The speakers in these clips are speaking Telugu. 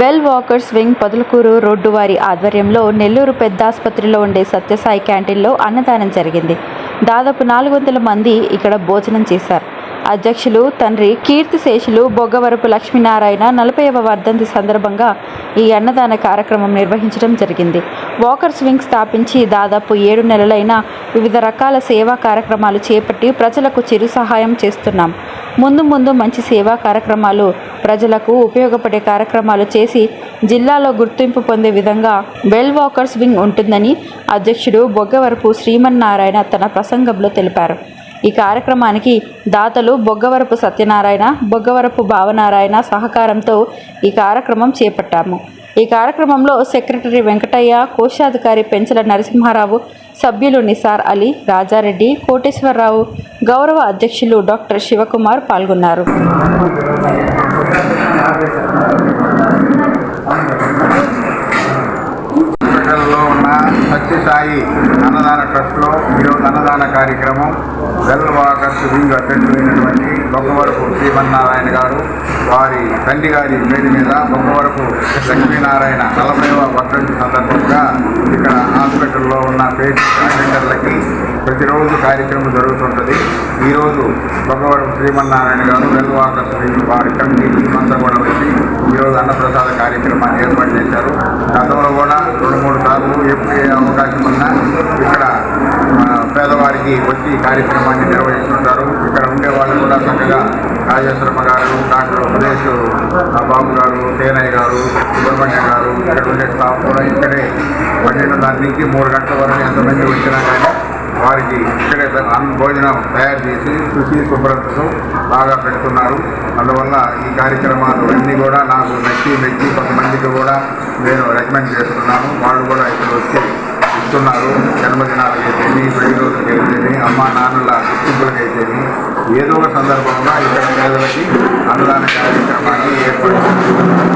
Well walkers wing Podalakuru road వారి ఆధ్వర్యంలో నెల్లూరు పెద్దాసుపత్రిలో ఉండే సత్యసాయి క్యాంటీన్లో అన్నదానం జరిగింది. దాదాపు నాలుగు వందల మంది ఇక్కడ భోజనం చేశారు. అధ్యక్షులు తండ్రి కీర్తిశేషులు బొగ్గవరపు లక్ష్మీనారాయణ నలభైవ వర్ధంతి సందర్భంగా ఈ అన్నదాన కార్యక్రమం నిర్వహించడం జరిగింది. వాకర్స్ వింగ్ స్థాపించి దాదాపు ఏడు నెలలైన వివిధ రకాల సేవా కార్యక్రమాలు చేపట్టి ప్రజలకు చిరు సహాయం చేస్తున్నాం. ముందు ముందు మంచి సేవా కార్యక్రమాలు ప్రజలకు ఉపయోగపడే కార్యక్రమాలు చేసి జిల్లాలో గుర్తింపు పొందే విధంగా వెల్ వాకర్స్ వింగ్ ఉంటుందని అధ్యక్షుడు బొగ్గవరపు శ్రీమన్నారాయణ తన ప్రసంగంలో తెలిపారు. ఈ కార్యక్రమానికి దాతలు బొగ్గవరపు సత్యనారాయణ బొగ్గవరపు భావనారాయణ సహకారంతో ఈ కార్యక్రమం చేపట్టాము. ఈ కార్యక్రమంలో సెక్రటరీ వెంకటయ్య కోశాధికారి పెంచల నరసింహారావు సభ్యులు నిసార్ అలీ రాజారెడ్డి కోటేశ్వరరావు గౌరవ అధ్యక్షులు డాక్టర్ శివకుమార్ పాల్గొన్నారు. Thank you. అన్నదాన ఈరోజు అన్నదాన కార్యక్రమం వెల్ వాకర్స్ వింగ్ అధ్యక్షులైనటువంటి బొమ్మవరపు శ్రీమన్నారాయణ గారు వారి తండ్రి గారి పేరు మీద బొమ్మవరపు లక్ష్మీనారాయణ నలభైవ వర్ధంతి సందర్భంగా ఇక్కడ హాస్పిటల్లో ఉన్న పేషెంట్ అటెండర్లకి ప్రతిరోజు కార్యక్రమం జరుగుతుంటుంది. ఈరోజు బొమ్మవరపు శ్రీమన్నారాయణ గారు వెల్ వాకర్స్ వింగ్ వారి కమిటీ టీం అంతా కూడా వచ్చి ఈరోజు అన్నప్రసాద కార్యక్రమాన్ని ఏర్పాటు చేశారు గతంలో కూడా రెండు మూడు సార్లు ఎప్పుడు ఏ అవకాశం ఉన్నా ఇక్కడ ఆ, పేదవారికి వచ్చి కార్యక్రమాన్ని నిర్వహిస్తుంటారు ఇక్కడ ఉండే వాళ్ళు కూడా చక్కగా రాజేశ్వరమ్మ గారు డాక్టర్ సురేష్ బాబు గారు తేనయ్య గారు సుబ్రహ్మణ్య గారు ఇక్కడ ఉండే స్టాఫ్ కూడా ఇక్కడే పన్నెండు దాని నుంచి మూడు గంటల వరకు ఎంతమంది వచ్చినా కానీ వారికి ఇక్కడే భోజనం తయారు చేసి శుచి శుభ్రతతో బాగా పెడుతున్నారు. అందువల్ల ఈ కార్యక్రమాలు అన్నీ కూడా నాకు నచ్చి మెచ్చి కొంతమందికి కూడా నేను రికమెండ్ చేస్తున్నాను. వాళ్ళు కూడా ఇక్కడ వచ్చి ఇస్తున్నారు జన్మదినాలకు అయితేమి పెళ్ళి రోజులకి అయితేమి అమ్మ నాన్నల గుర్తింపులకు అయితేమి ఏదో ఒక సందర్భంలో ఇక్కడ పేదలకి అన్నదాన కార్యక్రమాన్ని ఏర్పడుతుంది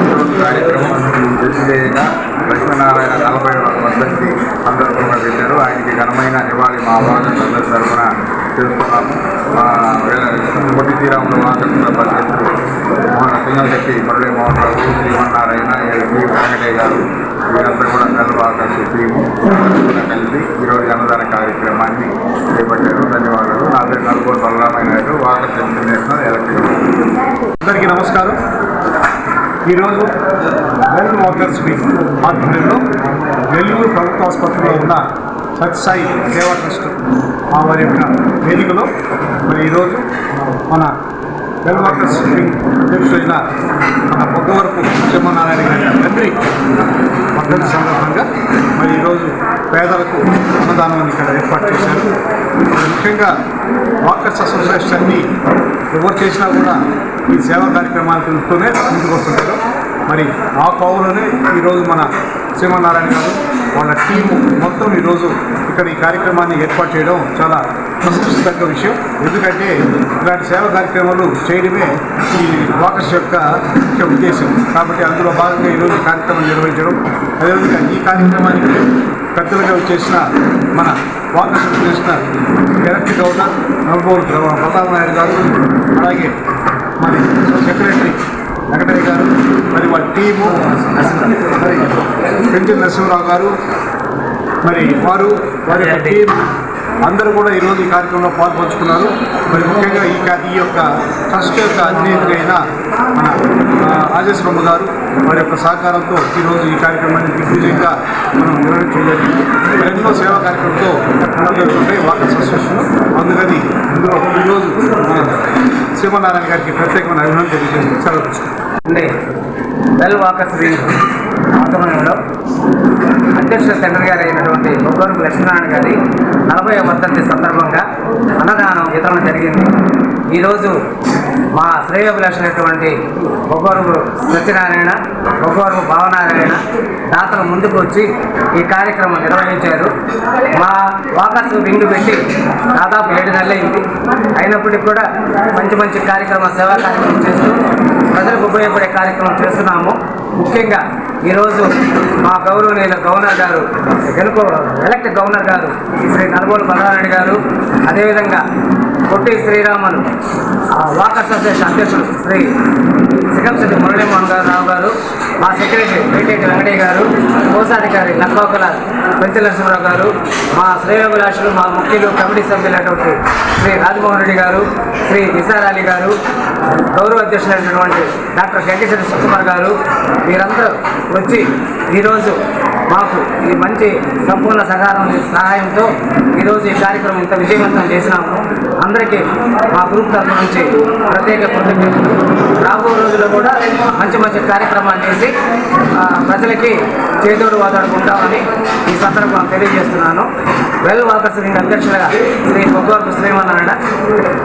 ఈరోజు కార్యక్రమం తెలిసిదేయగా లక్ష్మీనారాయణ నలభై వర్ధంతి సందర్భంగా పెట్టారు. ఆయనకి ఘనమైన నివాళి మా వాదన తరఫున తెలుసుకున్నాము మా పొట్టి తీరంలో వాకర్ల పరిస్థితులు మోహన్ మురళీ మోహన్ రావు శ్రీమన్నారాయణ ఎల్పి వెంకటయ్య గారు వీరందరూ కూడా కళ్ళు వాకర్స్ టీము అన్నదాన కార్యక్రమాన్ని చేపట్టారు. ధన్యవాదాలు. నా పేరు నలుగురు Balaramaiah Naidu. Water international electric అందరికీ నమస్కారం. ఈరోజు వెల్ వాకర్స్ వీక్ ఆధ్వర్యంలో నెల్లూరు ప్రభుత్వ ఆసుపత్రిలో ఉన్న సత్సాయి సేవా ట్రస్ట్ ఆ వారి యొక్క వేదికలో మరి ఈరోజు మన వెల్ వాకర్స్ వీక్ అధ్యక్షుడైన మన పొగ్గవరపు చిమ్మనారాయణ గారి తండ్రి వర్ధంతి సందర్భంగా పేదలకు అన్నదానాన్ని ఇక్కడ ఏర్పాటు చేశారు. ముఖ్యంగా వాకర్స్ అసోసియేషన్ అన్ని ఎవరు చేసినా కూడా ఈ సేవా కార్యక్రమాలతోనే ముందుకు వస్తుంటారు. మరి ఆ కోవలోనే ఈరోజు మన శ్రీమన్నారాయణ గారు వాళ్ళ టీము మొత్తం ఈరోజు ఇక్కడ ఈ కార్యక్రమాన్ని ఏర్పాటు చేయడం చాలా సంతృష్టిదగ్గ విషయం. ఎందుకంటే ఇలాంటి సేవా కార్యక్రమాలు చేయడమే ఈ వాకర్స్ యొక్క ముఖ్య ఉద్దేశం. కాబట్టి అందులో భాగంగా ఈరోజు కార్యక్రమం నిర్వహించడం. అదేవిధంగా ఈ కార్యక్రమానికి పెద్దలుగా చేసిన మన వాకర్స్ చేసిన ఎలక్ట్రిక్ గవర్నర్ నల్గోలు ప్రతాప్ నాయుడు గారు అలాగే మరి సెక్రటరీ వెంకటయ్య గారు మరి వాళ్ళ టీము మరి పెంచిన నరసింహరావు గారు మరి వారు వారి యొక్క టీం అందరూ కూడా ఈరోజు ఈ కార్యక్రమంలో పాల్పంచుకున్నారు. మరి ముఖ్యంగా ఈ ఈ యొక్క ట్రస్ట్ యొక్క అధినేత్రి అయిన మన రాజేశ్వరమ్మ గారు వారి యొక్క సహకారంతో ఈరోజు ఈ కార్యక్రమాన్ని దిగ్విజయంగా మనం నిర్వహించడం జరిగింది ఎన్నో సేవా కార్యక్రమంతో ముందుకెళ్తుంటాయి వాకర్స్ అసోసియేషన్ అందుకని ఇందులో ఈరోజు మన శ్రీమన్నారాయణ గారికి ప్రత్యేకమైన అభినందన తెలియజేసి సెలవు తీసుకుంటాం. ఉండే వెల్ వాకర్స్ ఆధ్వర్యంలో అధ్యక్షుల తండ్రి గారైన అయినటువంటి లక్ష్మీనారాయణ గారి నలభై వర్ధంతి సందర్భంగా అన్నదానం వితరణ జరిగింది. ఈరోజు మా శ్రేయోభిలాషమైనటువంటి బొగ్గవరపు సత్యనారాయణ బొగ్గవరపు భావనారాయణ దాతలు ముందుకు వచ్చి ఈ కార్యక్రమం నిర్వహించారు. మా వాకర్స్ వింగ్ పెట్టి దాదాపు ఏడు నెలలైంది. అయినప్పటికీ కూడా మంచి మంచి కార్యక్రమ సేవా కార్యక్రమం చేస్తూ ప్రజలకు ఉపయోగపడే కార్యక్రమం చేస్తున్నాము. ముఖ్యంగా ఈరోజు మా గౌరవనీయుల గవర్నర్ గారు గెలుపు ఎలక్ట్ గవర్నర్ గారు శ్రీ నల్గొండ బలరారెడ్డి గారు అదేవిధంగా పొట్టి శ్రీరాములు. వాక్ అసోసియేషన్ అధ్యక్షులు శ్రీ సిగంశెట్టి మురళీమోహన్ గారు రావు గారు మా సెక్రటరీ పేటేటి వెంకటయ్య గారు కోశాధికారి నక్కోకల పెంచి నరసింహరావు గారు మా శ్రేయోభిలాషులు మా ముఖ్యులు కమిటీ సభ్యులైనటువంటి శ్రీ రాజమోహన్ రెడ్డి గారు శ్రీ నిసార్ అలీ గారు గౌరవ అధ్యక్షులైనటువంటి డాక్టర్ వెంకటేశ్వర సుకుమార్ గారు మీరందరూ వచ్చి ఈరోజు మాకు ఈ మంచి సంపూర్ణ సహకారం సహాయంతో ఈరోజు ఈ కార్యక్రమం ఇంత విజయవంతం చేసినాము. అందరికీ మా గ్రూప్ తరఫు నుంచి ప్రత్యేక కృతజ్ఞతలు. రాబో రోజుల్లో కూడా మంచి మంచి కార్యక్రమాలు చేసి ప్రజలకి చేదోడు వాదాడుకుంటామని ఈ సందర్భంగా తెలియజేస్తున్నాను. వెల్ వాకర్స్ వింగ్ అధ్యక్షులుగా శ్రీ బొగ్గవరపు శ్రీమన్నారాయణ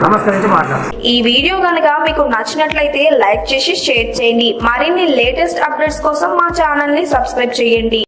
నమస్కరించి మాట్లాడు ఈ వీడియో కనుక మీకు నచ్చినట్లయితే లైక్ చేసి షేర్ చేయండి. మరిన్ని లేటెస్ట్ అప్డేట్స్ కోసం మా ఛానల్ని సబ్స్క్రైబ్ చేయండి.